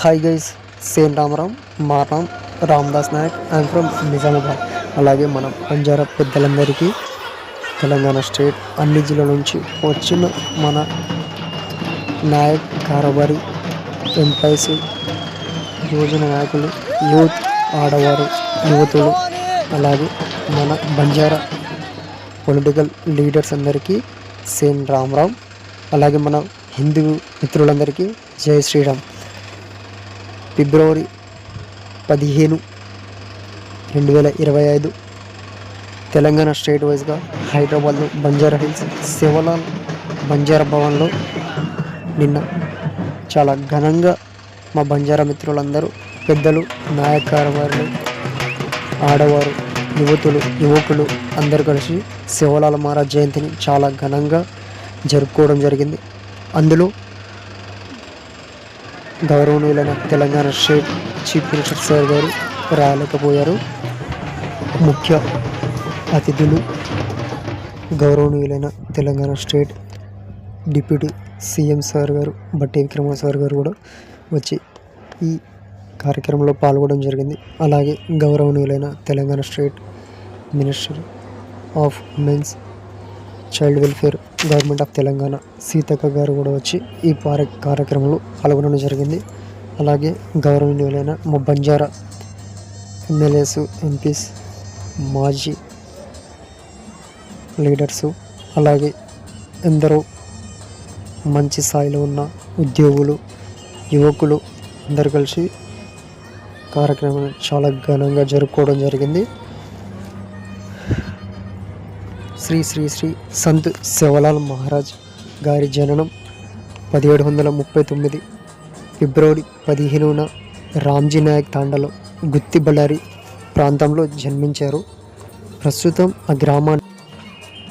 Hi guys సేన్ రామరామ్ మా Ram Ramdas Naik. I'm from Nizamabad. అలాగే మనం బంజారా పెద్దలందరికీ తెలంగాణ స్టేట్ అన్ని జిల్లాల నుంచి వచ్చిన మన నాయక్ కారబారి ఎంపైస్ యువజన నాయకులు యూత్ ఆడవారు యువతులు అలాగే మన బంజారా పొలిటికల్ లీడర్స్ అందరికీ సేన్ రామ్ రామ్. అలాగే మన హిందూ మిత్రులందరికీ జై శ్రీరామ్. ఫిబ్రవరి పదిహేను రెండు వేల ఇరవై ఐదు తెలంగాణ స్టేట్ వైజ్గా హైదరాబాద్లో బంజారా హిల్స్ శివలాల్ బంజారా భవన్లో నిన్న చాలా ఘనంగా మా బంజారా మిత్రులందరూ పెద్దలు నాయకారవారులు ఆడవారు యువతులు యువకులు అందరూ కలిసి శివలాల మహారాజ్ జయంతిని చాలా ఘనంగా జరుపుకోవడం జరిగింది. అందులో గౌరవనీయులైన Telangana state chief minister sir గారు రాలేకపోయారు. ముఖ్య అతిథులు గౌరవనీయులైన Telangana state deputy CM sir గారు బట్టి విక్రమ సార్ గారు కూడా వచ్చి ఈ కార్యక్రమంలో పాల్గొనడం జరిగింది. అలాగే గౌరవనీయులైన Telangana state minister of women's child welfare government of Telangana Seethakka గారు కూడా వచ్చి ఈ పార కార్యక్రమంలో పాల్గొనడం జరిగింది. అలాగే గౌరవనీయులైన మా బంజారా ఎమ్మెల్యేస్ ఎంపీస్ మాజీ లీడర్సు అలాగే ఎందరో మంచి స్థాయిలో ఉన్న ఉద్యోగులు యువకులు అందరు కలిసి కార్యక్రమం చాలా ఘనంగా జరుపుకోవడం జరిగింది. శ్రీ శ్రీ శ్రీ సంత్ శివలాల్ మహారాజ్ గారి జననం పదిహేడు వందల ముప్పై తొమ్మిది ఫిబ్రవరి పదిహేనున రామ్జీ నాయక్ తాండలో గుత్తి బళ్ళారి ప్రాంతంలో జన్మించారు. ప్రస్తుతం ఆ గ్రామాన్ని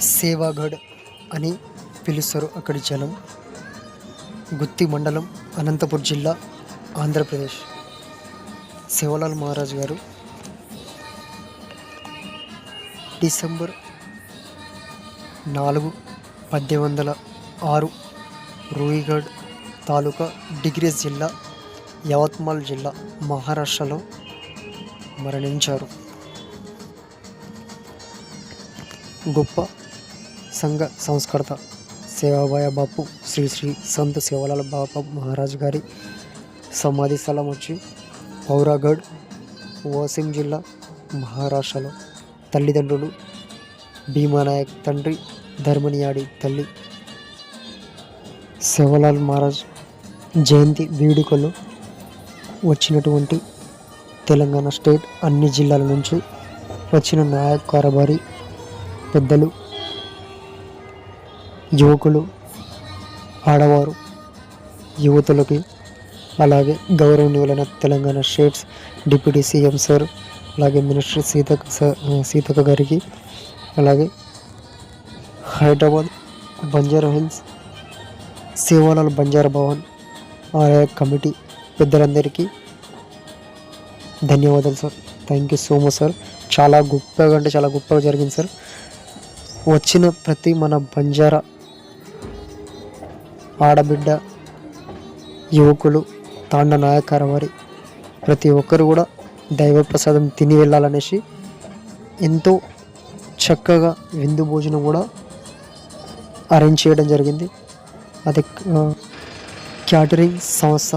సేవాగఢ్ అని పిలుస్తారు అక్కడి జనం. గుత్తి మండలం అనంతపురం జిల్లా ఆంధ్రప్రదేశ్. శివలాల్ మహారాజ్ గారు డిసెంబర్ నాలుగు పద్దెనిమిది వందల ఆరు రూయిగఢ్ తాలూకా డిగ్రీస్ జిల్లా యవత్మాల్ జిల్లా మహారాష్ట్రలో మరణించారు. గొప్ప సంఘ సంస్కర్త సేవాబాయ బాపు శ్రీ శ్రీ సంత్ సేవలాల బాప మహారాజ్ గారి సమాధి స్థలం వచ్చి పౌరాగఢ్ వాసిం జిల్లా మహారాష్ట్రలో తల్లిదండ్రులు భీమానాయక్ తండ్రి ధర్మనియాడి తల్లి శివలాల్ మహారాజ్ జయంతి వేడుకలు వచ్చినటువంటి తెలంగాణ స్టేట్ అన్ని జిల్లాల నుంచి వచ్చిన నాయక్ కారబారి పెద్దలు యువకులు ఆడవారు యువతులకి అలాగే గౌరవనీయులైన Telangana states deputy CM sir అలాగే మినిస్టర్ సీతక్క సార్ సీతక్క గారికి హైదరాబాద్ బంజారా హిల్స్ సేవాలాల్ బంజారా భవన్ ఆయా కమిటీ పెద్దలందరికీ ధన్యవాదాలు sir. Thank you so much sir. చాలా గొప్పగా అంటే చాలా గొప్పగా జరిగింది సార్. వచ్చిన ప్రతి మన బంజారా ఆడబిడ్డ యువకులు తాండ నాయకార వారి ప్రతి ఒక్కరు కూడా దైవ ప్రసాదం తిని వెళ్ళాలనేసి ఎంతో చక్కగా విందు భోజనం కూడా అరేంజ్ చేయడం జరిగింది. అది క్యాటరింగ్ సంస్థ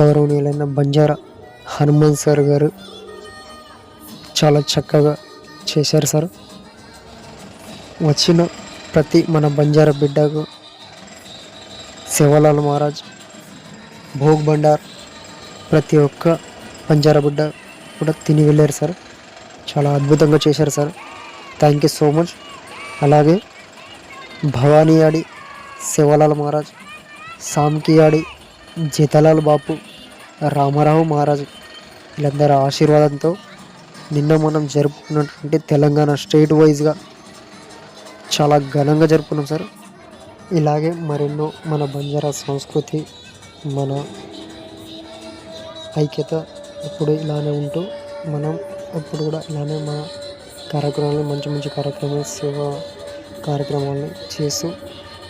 గౌరవనీయులైన బంజారా హనుమాన్ సార్ గారు చాలా చక్కగా చేశారు సార్. వచ్చిన ప్రతి మన బంజారా బిడ్డకు శివలాల్ మహారాజ్ భోగ్ బండార్ ప్రతి ఒక్క బంజారా బిడ్డ కూడా తిని వెళ్ళారు సార్. చాలా అద్భుతంగా చేశారు sir. Thank you so much అలాగే భవానీ ఆడి శివలాల్ మహారాజ్ సామ్కి ఆడి జితలాల్ బాపు రామారావు మహారాజ్ వీళ్ళందరి ఆశీర్వాదంతో నిన్న మనం జరుపుకున్నటువంటి తెలంగాణ స్టేట్ వైజ్గా చాలా ఘనంగా జరుపుకున్నాం సార్. ఇలాగే మరెన్నో మన బంజారా సంస్కృతి మన ఐక్యత ఎప్పుడు ఇలానే ఉంటూ మనం ఎప్పుడు కూడా ఇలానే మన కార్యక్రమాలు మంచి మంచి కార్యక్రమాలు సేవ కార్యక్రమాలను చేస్తూ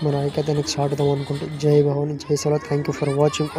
మన ఐక్యతని చాటుదాం అనుకుంటూ జై భవాని జై Salaar. Thank you for watching